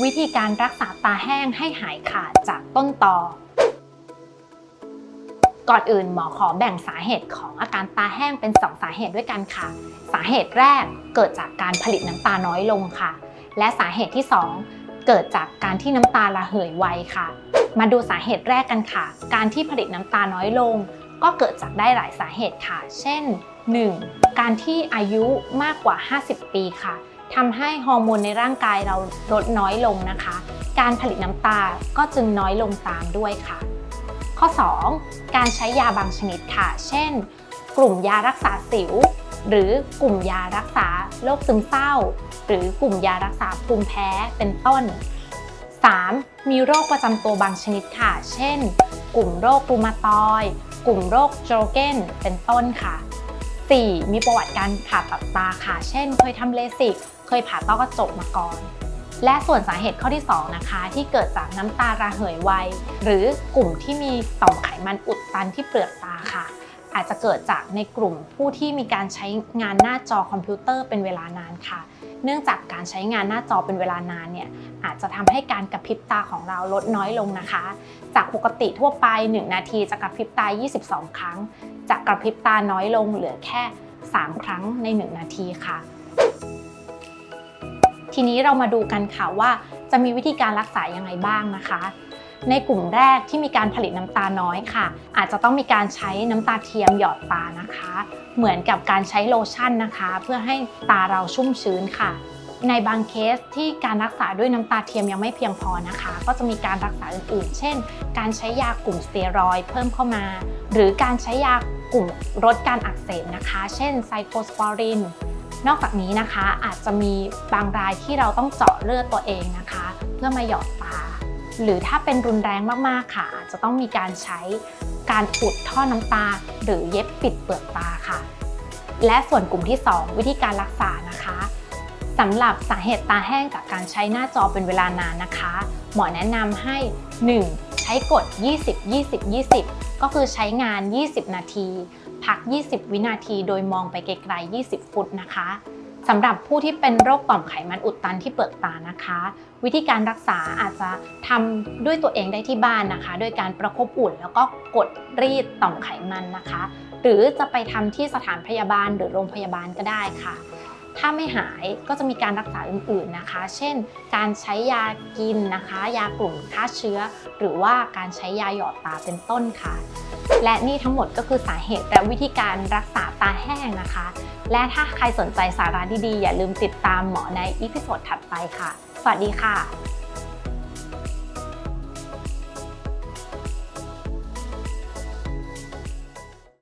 วิธีการรักษาตาแห้งให้หายขาดจากต้นตอ ก่อนอื่นหมอขอแบ่งสาเหตุของอาการตาแห้งเป็น 2 สาเหตุด้วยกันค่ะ สาเหตุแรกเกิดจากการผลิตน้ำตาน้อยลงค่ะ และสาเหตุที่ 2 เกิดจากการที่น้ำตาระเหยไวค่ะ มาดูสาเหตุแรกกันค่ะ การที่ผลิตน้ำตาน้อยลง ก็เกิดจากได้หลายสาเหตุค่ะ เช่น 1. การที่อายุมากกว่า 50 ปีค่ะ ทำให้ฮอร์โมนในร่างกายเราลดน้อยลงนะคะ การผลิตน้ำตาก็จึงน้อยลงตามด้วยค่ะ ข้อ 2. การใช้ยาบางชนิดค่ะ เช่น กลุ่มยารักษาสิว หรือกลุ่มยารักษาโรคซึมเศร้า หรือกลุ่มยารักษาภูมิแพ้เป็นต้น 3. มีโรคประจำตัวบางชนิดค่ะ เช่น กลุ่มโรครูมาตอยกลุ่มโรคโจเกนเป็นต้นค่ะ 4. มีประวัติการผ่าตัดตาค่ะ เช่น เคยทำเลสิก เคยผ่าต้อกระจกมาก่อน และส่วนสาเหตุข้อที่ 2 นะคะ ที่เกิดจากน้ำตาระเหยไวหรือกลุ่มที่มีต่อมไขมันอุดตันที่เปลือกตาค่ะ อาจจะเกิดจากในกลุ่มผู้ที่มีการใช้งานหน้าจอคอมพิวเตอร์เป็นเวลานานค่ะ เนื่องจากการใช้งานหน้าจอเป็นเวลานานเนี่ยอาจจะทำให้การกระพริบตาของเราลดน้อยลงนะคะ จากปกติทั่วไป 1 นาทีจะกระพริบตา 22 ครั้งจะกระพริบตาน้อยลงเหลือแค่ 3 ครั้งใน 1 นาทีค่ะ ทีนี้เรามาดูกันค่ะว่าจะมีวิธีการรักษายังไงบ้างนะคะ ในกลุ่มแรกที่มีการผลิตน้ำตาน้อยค่ะ อาจจะต้องมีการใช้น้ำตาเทียมหยอดตานะคะ เหมือนกับการใช้โลชั่นนะคะ เพื่อให้ตาเราชุ่มชื้นค่ะ ในบางเคสที่การรักษาด้วยน้ำตาเทียมยังไม่เพียงพอนะคะ ก็จะมีการรักษาอื่นๆ เช่น การใช้ยากลุ่มสเตียรอยด์เพิ่มเข้ามา หรือการใช้ยากลุ่มลดการอักเสบนะคะ เช่นไซโคสปอริน นอกจากนี้นะคะอาจจะมีบางรายที่เราต้องเจาะเลือดตัวเองนะคะ เพื่อมาหยอดตา หรือถ้าเป็นรุนแรงมากๆค่ะ อาจจะต้องมีการใช้การอุดท่อน้ำตา หรือเย็บปิดเปลือกตาค่ะ และส่วนกลุ่มที่ 2 วิธีการรักษานะคะสำหรับสาเหตุตาแห้งจากการใช้หน้าจอเป็นเวลานานนะคะ หมอแนะนำให้ 1. ใช้กฎ 20 20 20 ก็คือใช้งาน 20 นาที พัก 20 วินาที โดยมองไปไกลๆ 20 ฟุตนะคะสำหรับผู้ที่เป็นโรคต่อมไขมันอุดตันที่เปลือกตานะคะ วิธีการรักษาอาจจะทำด้วยตัวเองได้ที่บ้านนะคะ โดยการประคบอุ่นแล้วก็กดรีดต่อมไขมันนะคะ หรือจะไปทำที่สถานพยาบาลหรือโรงพยาบาลก็ได้ค่ะ ถ้าไม่หายก็จะมีการรักษาอื่นๆนะคะ เช่น การใช้ยากินนะคะ ยากลุ่มฆ่าเชื้อ หรือว่าการใช้ยาหยอดตาเป็นต้นค่ะ และนี่ทั้งหมดก็คือสาเหตุและวิธีการรักษาตาแห้งนะคะ และถ้าใครสนใจสาระดีๆ อย่าลืมติดตามหมอในอีพิโซดถัดไปค่ะ สวัสดีค่ะ